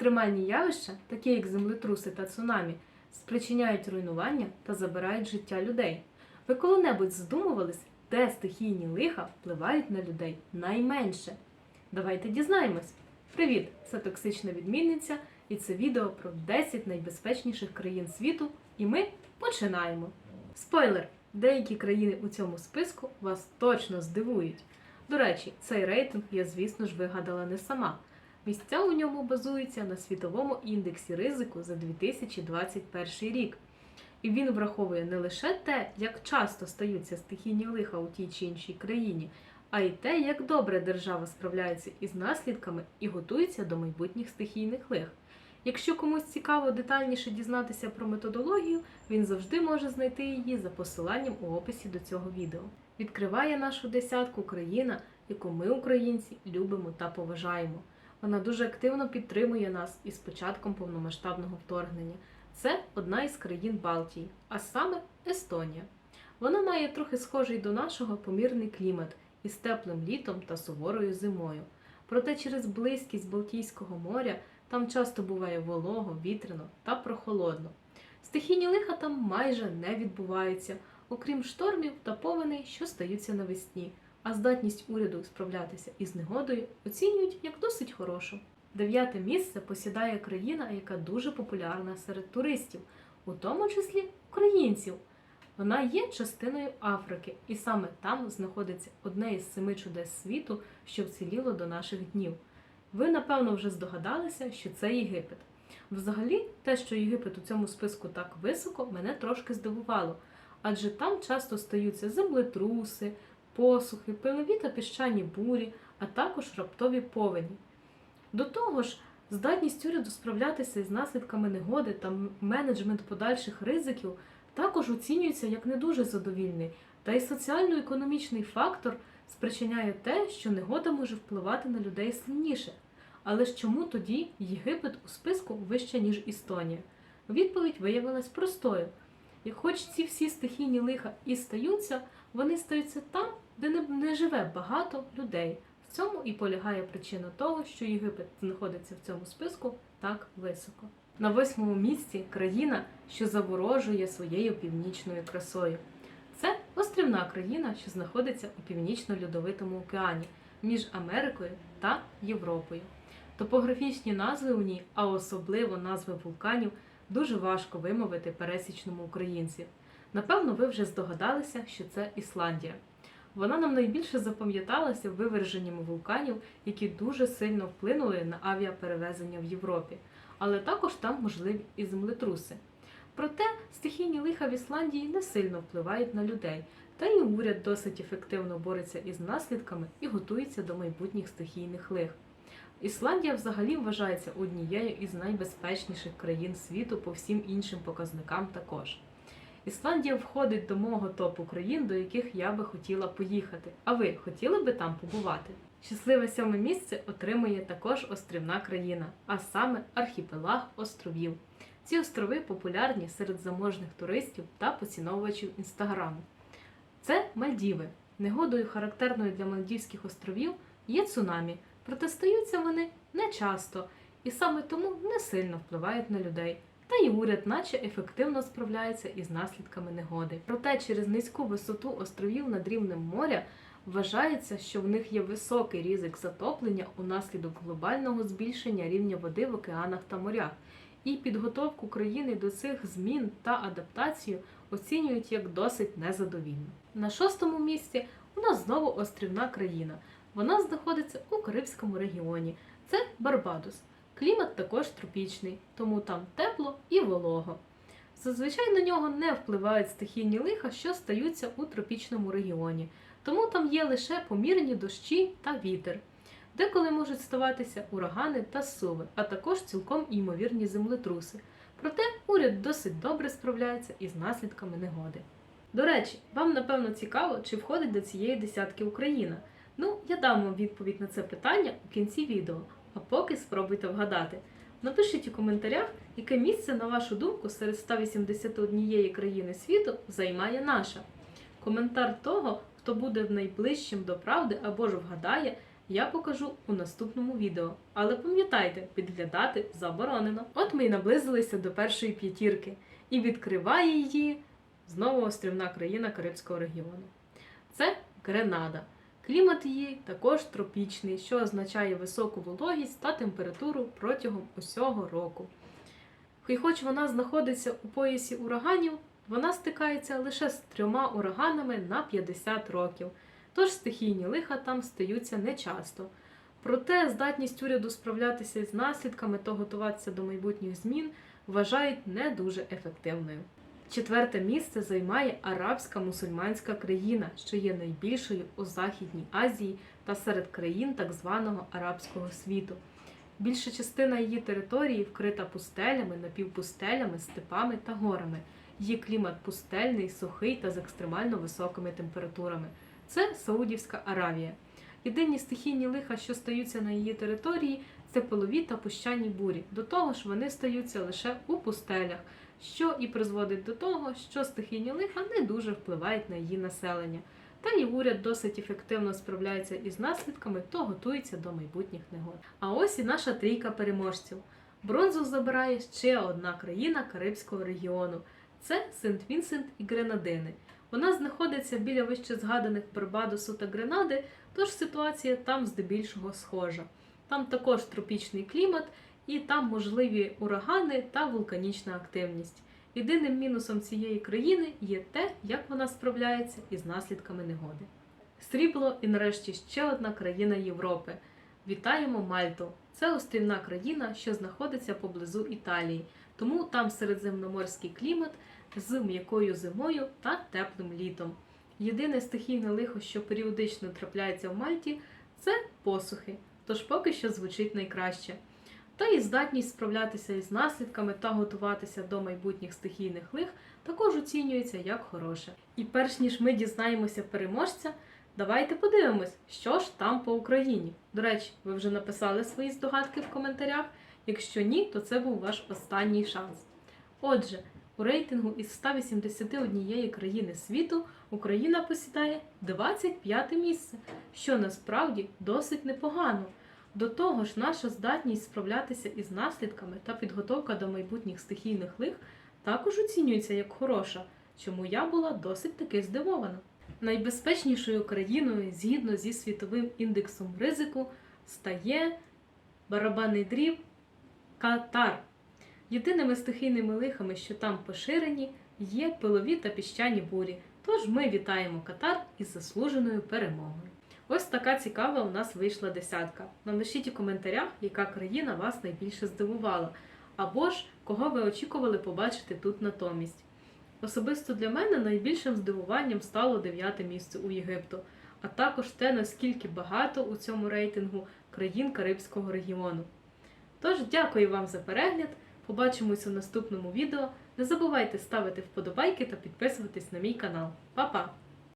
Екстремальні явища, такі як землетруси та цунамі, спричиняють руйнування та забирають життя людей. Ви коли-небудь задумувались, де стихійні лиха впливають на людей найменше? Давайте дізнаємось. Привіт! Це токсична відмінниця, і це відео про 10 найбезпечніших країн світу. І ми починаємо. Спойлер! Деякі країни у цьому списку вас точно здивують. До речі, цей рейтинг я, звісно ж, вигадала не сама. Місця у ньому базуються на світовому індексі ризику за 2021 рік. І він враховує не лише те, як часто стаються стихійні лиха у тій чи іншій країні, а й те, як добре держава справляється із наслідками і готується до майбутніх стихійних лих. Якщо комусь цікаво детальніше дізнатися про методологію, він завжди може знайти її за посиланням у описі до цього відео. Відкриває нашу десятку країна, яку ми, українці, любимо та поважаємо. Вона дуже активно підтримує нас із початком повномасштабного вторгнення. Це одна із країн Балтії, а саме Естонія. Вона має трохи схожий до нашого помірний клімат із теплим літом та суворою зимою. Проте через близькість Балтійського моря там часто буває волого, вітряно та прохолодно. Стихійні лиха там майже не відбуваються, окрім штормів та повеней, що стаються навесні, а здатність уряду справлятися із негодою оцінюють як досить хорошу. Дев'яте місце посідає країна, яка дуже популярна серед туристів, у тому числі українців. Вона є частиною Африки, і саме там знаходиться одне із семи чудес світу, що вціліло до наших днів. Ви, напевно, вже здогадалися, що це Єгипет. Взагалі, те, що Єгипет у цьому списку так високо, мене трошки здивувало, адже там часто стаються землетруси, посухи, пилові та піщані бурі, а також раптові повені. До того ж, здатність уряду справлятися із наслідками негоди та менеджмент подальших ризиків також оцінюється як не дуже задовільний, та й соціально-економічний фактор спричиняє те, що негода може впливати на людей сильніше. Але ж чому тоді Єгипет у списку вище, ніж Естонія? Відповідь виявилась простою. І хоч ці всі стихійні лиха і стаються, вони стаються там, де не, не живе багато людей. В цьому і полягає причина того, що Єгипет знаходиться в цьому списку так високо. На восьмому місці країна, що заворожує своєю північною красою. Це острівна країна, що знаходиться у північно-льодовитому океані між Америкою та Європою. Топографічні назви у ній, а особливо назви вулканів, дуже важко вимовити пересічному українцю. Напевно, ви вже здогадалися, що це Ісландія. Вона нам найбільше запам'яталася виверженнями вулканів, які дуже сильно вплинули на авіаперевезення в Європі, але також там можливі і землетруси. Проте стихійні лиха в Ісландії не сильно впливають на людей, та й уряд досить ефективно бореться із наслідками і готується до майбутніх стихійних лих. Ісландія взагалі вважається однією із найбезпечніших країн світу по всім іншим показникам також. Ісландія входить до мого топу країн, до яких я би хотіла поїхати. А ви хотіли би там побувати? Щасливе сьоме місце отримує також острівна країна, а саме архіпелаг островів. Ці острови популярні серед заможних туристів та поціновувачів інстаграму. Це Мальдіви. Негодою, характерною для Мальдівських островів, є цунамі, проте стаються вони не часто і саме тому не сильно впливають на людей. Та й уряд, наче ефективно справляється із наслідками негоди. Проте через низьку висоту островів над рівнем моря вважається, що в них є високий ризик затоплення унаслідок глобального збільшення рівня води в океанах та морях. І підготовку країни до цих змін та адаптацію оцінюють як досить незадовільну. На шостому місці у нас знову острівна країна. Вона знаходиться у Карибському регіоні. Це Барбадос. Клімат також тропічний, тому там тепло і волого. Зазвичай на нього не впливають стихійні лиха, що стаються у тропічному регіоні, тому там є лише помірні дощі та вітер. Деколи можуть ставатися урагани та суви, а також цілком імовірні землетруси. Проте уряд досить добре справляється із наслідками негоди. До речі, вам напевно цікаво, чи входить до цієї десятки Україна. Ну, я дам вам відповідь на це питання у кінці відео, а поки спробуйте вгадати. Напишіть у коментарях, яке місце, на вашу думку, серед 181 країни світу займає наша. Коментар того, хто буде найближчим до правди або ж вгадає, я покажу у наступному відео. Але пам'ятайте, підглядати заборонено. От ми й наблизилися до першої п'ятірки, і відкриває її знову острівна країна Карибського регіону. Це Гренада. Клімат її також тропічний, що означає високу вологість та температуру протягом усього року. І хоч вона знаходиться у поясі ураганів, вона стикається лише з трьома ураганами на 50 років, тож стихійні лиха там стаються нечасто. Проте здатність уряду справлятися з наслідками та готуватися до майбутніх змін вважають не дуже ефективною. Четверте місце займає арабська мусульманська країна, що є найбільшою у Західній Азії та серед країн так званого арабського світу. Більша частина її території вкрита пустелями, напівпустелями, степами та горами. Її клімат пустельний, сухий та з екстремально високими температурами. Це Саудівська Аравія. Єдині стихійні лиха, що стаються на її території, це полові та пущані бурі. До того ж, вони стаються лише у пустелях, що і призводить до того, що стихійні лиха не дуже впливають на її населення. Та й уряд досить ефективно справляється із наслідками, то готується до майбутніх негод. А ось і наша трійка переможців. Бронзу забирає ще одна країна Карибського регіону це Сент-Вінсент і Гренадини. Вона знаходиться біля вище згаданих Барбадосу та Гренади, тож ситуація там здебільшого схожа. Там також тропічний клімат, і там можливі урагани та вулканічна активність. Єдиним мінусом цієї країни є те, як вона справляється із наслідками негоди. Срібло і нарешті ще одна країна Європи. Вітаємо Мальту! Це острівна країна, що знаходиться поблизу Італії, тому там середземноморський клімат з м'якою зимою та теплим літом. Єдине стихійне лихо, що періодично трапляється в Мальті, це посухи, тож поки що звучить найкраще. Та і здатність справлятися із наслідками та готуватися до майбутніх стихійних лих також оцінюється як хороше. І перш ніж ми дізнаємося переможця, давайте подивимось, що ж там по Україні. До речі, ви вже написали свої здогадки в коментарях. Якщо ні, то це був ваш останній шанс. Отже, у рейтингу із 181 країни світу Україна посідає 25 місце, що насправді досить непогано. До того ж, наша здатність справлятися із наслідками та підготовка до майбутніх стихійних лих також оцінюється як хороша, чому я була досить таки здивована. Найбезпечнішою країною згідно зі світовим індексом ризику стає барабанний дріб Катар. Єдиними стихійними лихами, що там поширені, є пилові та піщані бурі. Тож ми вітаємо Катар із заслуженою перемогою. Ось така цікава у нас вийшла десятка. Напишіть у коментарях, яка країна вас найбільше здивувала, або ж кого ви очікували побачити тут натомість. Особисто для мене найбільшим здивуванням стало дев'яте місце у Єгипту, а також те, наскільки багато у цьому рейтингу країн Карибського регіону. Тож, дякую вам за перегляд! Побачимось у наступному відео. Не забувайте ставити вподобайки та підписуватись на мій канал. Па-па!